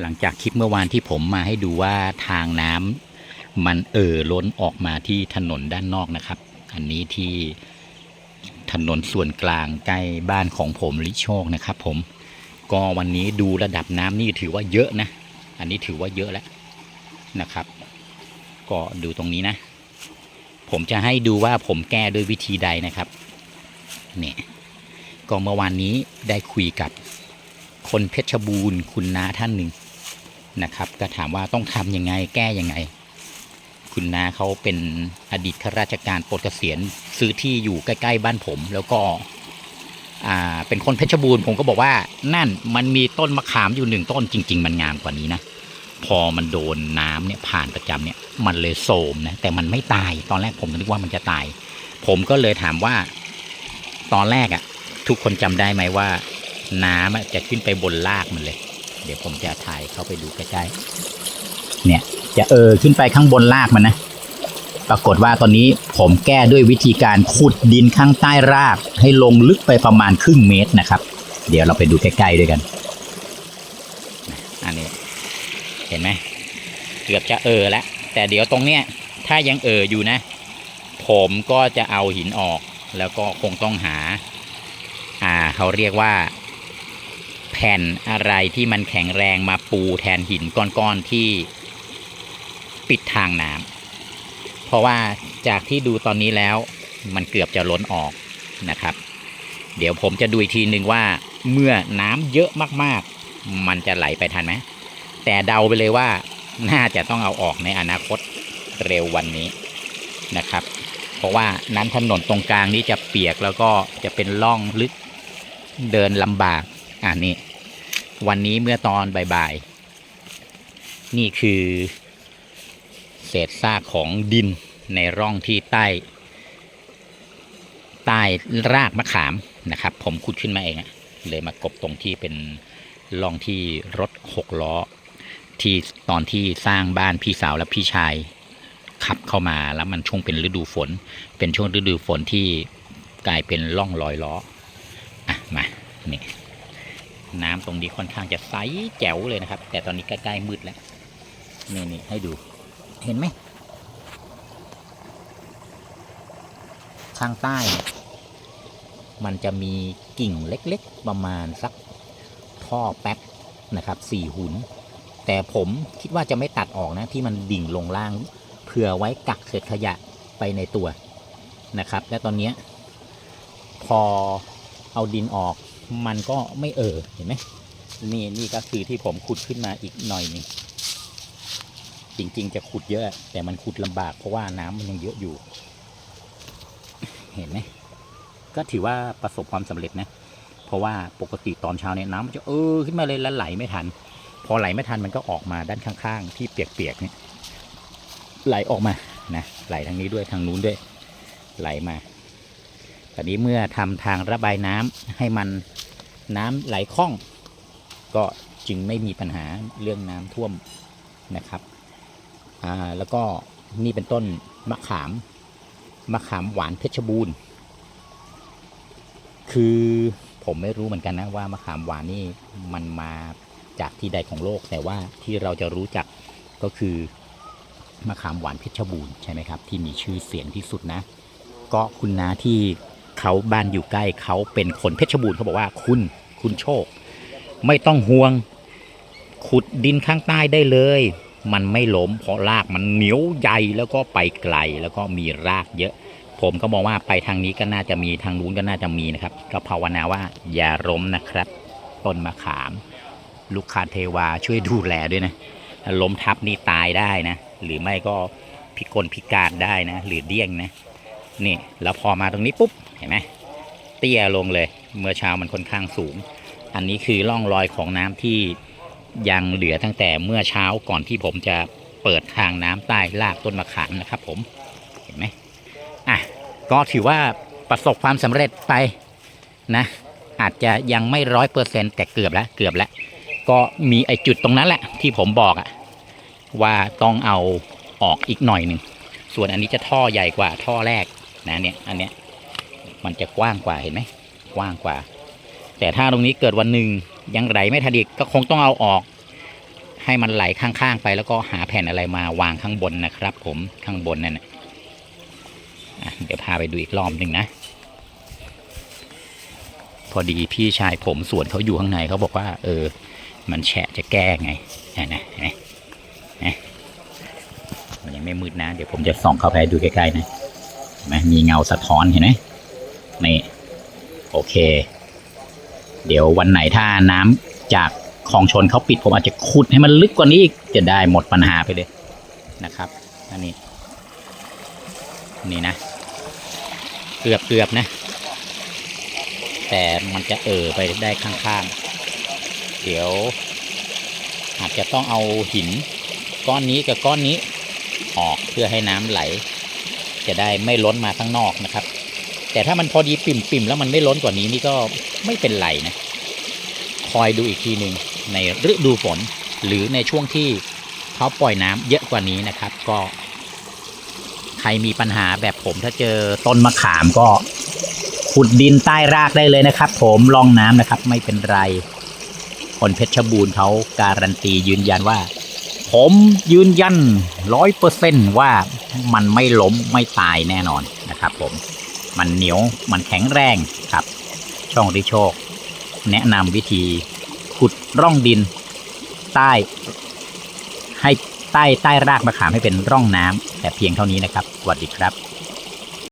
หลังจากคลิปเมื่อวานที่ผมมาให้ดูว่าทางน้ำมันเอ่อล้นออกมาที่ถนนด้านนอกนะครับ อันนี้ที่ถนนส่วนกลางใกล้บ้านของผมลิโชคนะครับ ผมก็วันนี้ดูระดับน้ำนี่ถือว่าเยอะนะ อันนี้ถือว่าเยอะแล้วนะครับ ก็ดูตรงนี้นะ ผมจะให้ดูว่าผมแก้ด้วยวิธีใดนะครับเนี่ยก็เมื่อวานนี้ได้คุยกับคนเพชรบูรณ์คุณน้าท่านหนึ่ง นะครับ ก็ถามว่าต้องทำยังไงแก้ยังไง คุณนาเขาเป็นอดีตข้าราชการปลดเกษียณซื้อที่อยู่ใกล้ ๆ บ้านผม แล้วก็เป็นคนเพชรบูรณ์ผมก็บอกว่านั่นมันมีต้นมะขามอยู่หนึ่งต้นจริง ๆ มันงามกว่านี้นะพอมันโดนน้ำเนี่ยผ่านประจำเนี่ยมันเลยโสมนะแต่มันไม่ตายตอนแรกผมนึกว่ามันจะตาย ผมก็เลยถามว่า ตอนแรกอะ่ะ ทุกคนจำได้ไหมว่า น้ำจะขึ้นไปบนรากมันเลย เดี๋ยวผมจะถ่ายเข้าไปดูใกล้ๆเนี่ย จะเออขึ้นไปข้างบนรากมันนะ ปรากฏว่าตอนนี้ผมแก้ด้วยวิธีการขุดดินข้างใต้ราก ให้ลงลึกไปประมาณครึ่งเมตรนะครับ เดี๋ยวเราไปดูใกล้ๆด้วยกัน อันนี้ เห็นไหมเกือบจะเออแล้ว แต่เดี๋ยวตรงเนี้ย ถ้ายังเอออยู่นะ ผมก็จะเอาหินออก แล้วก็คงต้องหา อ่า เขาเรียกว่า ผ่นอะไรที่มันแข็งแรงมาปูแทนหินก้อนๆที่ปิดทางน้ำเพราะว่าจากที่ดูตอนนี้แล้วมันเกือบจะล้นออกนะครับ เดี๋ยวผมจะดูอีกทีหนึ่งว่าเมื่อน้ำเยอะมากๆ มันจะไหลไปทันไหมแต่เดาไปเลยว่าน่าจะต้องเอาออกในอนาคตเร็ววันนี้นะครับ เพราะว่านั้นถนนตรงกลางนี้จะเปียกแล้วก็จะเป็นร่องลึกเดินลำบากอ่านี่ วันนี้เมื่อตอนบ่ายๆ นี่คือ เศษซากของดินในร่องที่ใต้ ใต้รากมะขามนะครับ ผมขุดขึ้นมาเองเลยมากบตรงที่เป็นร่องที่รถหกล้อ ที่ตอนที่สร้างบ้านพี่สาวและพี่ชายขับเข้ามาแล้วมันช่วงเป็นฤดูฝน เป็นช่วงฤดูฝนที่กลายเป็นร่องรอยล้ออะมานี่ น้ำตรงนี้ค่อนข้างจะใสแจ๋วเลยนะครับ แต่ตอนนี้ใกล้ๆมืดแล้วนี่นี่ให้ดูเห็นไหมทางใต้เนี่ยมันจะมีกิ่งเล็กๆ ประมาณสักท่อแป๊บนะครับสี่หุน แต่ผมคิดว่าจะไม่ตัดออกนะ ที่มันดิ่งลงล่างเผื่อไว้กักเศษขยะไปในตัวนะครับ และตอนนี้พอเอาดินออก มันก็ไม่เออเห็นไหมนี่นี่ก็คือที่ผมขุดขึ้นมาอีกหน่อยนึงจริง ๆ จะขุดเยอะ แต่มันขุดลำบากเพราะว่าน้ำมันยังเยอะอยู่ เห็นไหมก็ถือว่าประสบความสำเร็จนะ เพราะว่าปกติตอนเช้าเนี่ยน้ำมันจะเออขึ้นมาเลยแล้วไหลไม่ทัน พอไหลไม่ทันมันก็ออกมาด้านข้าง ๆ ที่เปียกๆเนี่ยไหลออกมานะไหลทางนี้ด้วยทางนู้นด้วย ไหลมาตอนนี้เมื่อทำทางระบายน้ำให้มัน น้ำไหลคล่อง ก็จึงไม่มีปัญหาเรื่องน้ำท่วมนะครับอ่าแล้วก็นี่เป็นต้นมะขามมะขามหวานเพชรบูรณ์ คือผมไม่รู้เหมือนกันนะว่ามะขามหวานนี่มันมาจากที่ใดของโลกแต่ว่าที่เราจะรู้จักก็คือมะขามหวานเพชรบูรณ์ใช่ไหมครับที่มีชื่อเสียงที่สุดนะ ก็คุณน้าที่ เขาบ้านอยู่ใกล้เขาเป็นคนเพชรบูรณ์เขาบอกว่าคุณคุณโชค ไม่ต้องห่วง ขุดดินข้างใต้ได้เลย มันไม่ล้มเพราะรากมันเหนียวใหญ่แล้วก็ไปไกลแล้วก็มีรากเยอะ ผมก็มองว่าไปทางนี้ก็น่าจะมีทางนู้นก็น่าจะมีนะครับ ก็ภาวนาว่าอย่าล้มนะครับต้นมะขาม ลูกคาเทวาช่วยดูแลด้วยนะล้มทับนี่ตายได้นะ หรือไม่ก็พิกลพิการได้นะ หรือเดี้ยงนะ นี่แล้วพอมาตรงนี้ปุ๊บเห็นไหมเตี้ยลงเลย เมื่อเช้ามันค่อนข้างสูง อันนี้คือร่องรอยของน้ำที่ยังเหลือตั้งแต่เมื่อเช้าก่อนที่ผมจะเปิดทางน้ำใต้รากต้นมะขามนะครับ ผมเห็นไหมอะก็ถือว่าประสบความสำเร็จไปนะอาจจะยังไม่ร้อยเปอร์เซ็นแต่เกือบแล้วเกือบแล้ว ก็มีไอจุดตรงนั้นแหละที่ผมบอกอะว่าต้องเอาออกอีกหน่อยหนึ่งส่วนอันนี้จะท่อใหญ่กว่าท่อแรก นะเนี่ยอันเนี้ยมันจะกว้างกว่าเห็นไหมกว้างกว่า แต่ถ้าตรงนี้เกิดวันหนึ่งยังไหลไม่ทันอีกก็คงต้องเอาออก ให้มันไหลข้างๆไปแล้วก็หาแผ่นอะไรมาวางข้างบนนะครับ ผมข้างบนนั่นะเดี๋ยวพาไปดูอีกรอบหนึ่งนะ พอดีพี่ชายผมสวนเขาอยู่ข้างในเขาบอกว่า เออ มันแฉะจะแก้ไงนะนะนไหมเห็นไหมมันยังไม่มืดนะ เดี๋ยวผมจะส่องเข้าไปดูใกล้ๆนะ นไหมมีเงาสะท้อนเห็นไหมนี่โอเค เดี๋ยววันไหนถ้าน้ำจากคลองชนเขาปิดผมอาจจะขุดให้มันลึกกว่านี้อีกจะได้หมดปัญหาไปเลยนะครับอันนี้นี่นะเกือบเกือบนะ แต่มันจะเออไปได้ข้างๆ เดี๋ยว อาจจะต้องเอาหิน ก้อนนี้กับก้อนนี้ออกเพื่อให้น้ำไหล จะได้ไม่ล้นมาข้างนอกนะครับ แต่ถ้ามันพอดีปิ่มๆแล้วมันไม่ล้นกว่านี้นี่ก็ไม่เป็นไรนะ คอยดูอีกทีหนึ่งในฤดูฝนหรือในช่วงที่เขาปล่อยน้ำเยอะกว่านี้นะครับ ก็ ใครมีปัญหาแบบผมถ้าเจอต้นมะขามก็ขุดดินใต้รากได้เลยนะครับ ผมลองน้ำนะครับ ไม่เป็นไร คนเพชรบูรณ์เขาการันตียืนยันว่า ผมยืนยันร้อยเปอร์เซนว่า มันไม่ล้มไม่ตายแน่นอนนะครับผมมันเหนียวมันแข็งแรงครับ ช่องริโชค แนะนำวิธีขุดร่องดิน ใต้ ให้ใต้ใต้รากมะขามให้เป็นร่องน้ำแต่เพียงเท่านี้นะครับสวัสดีครับ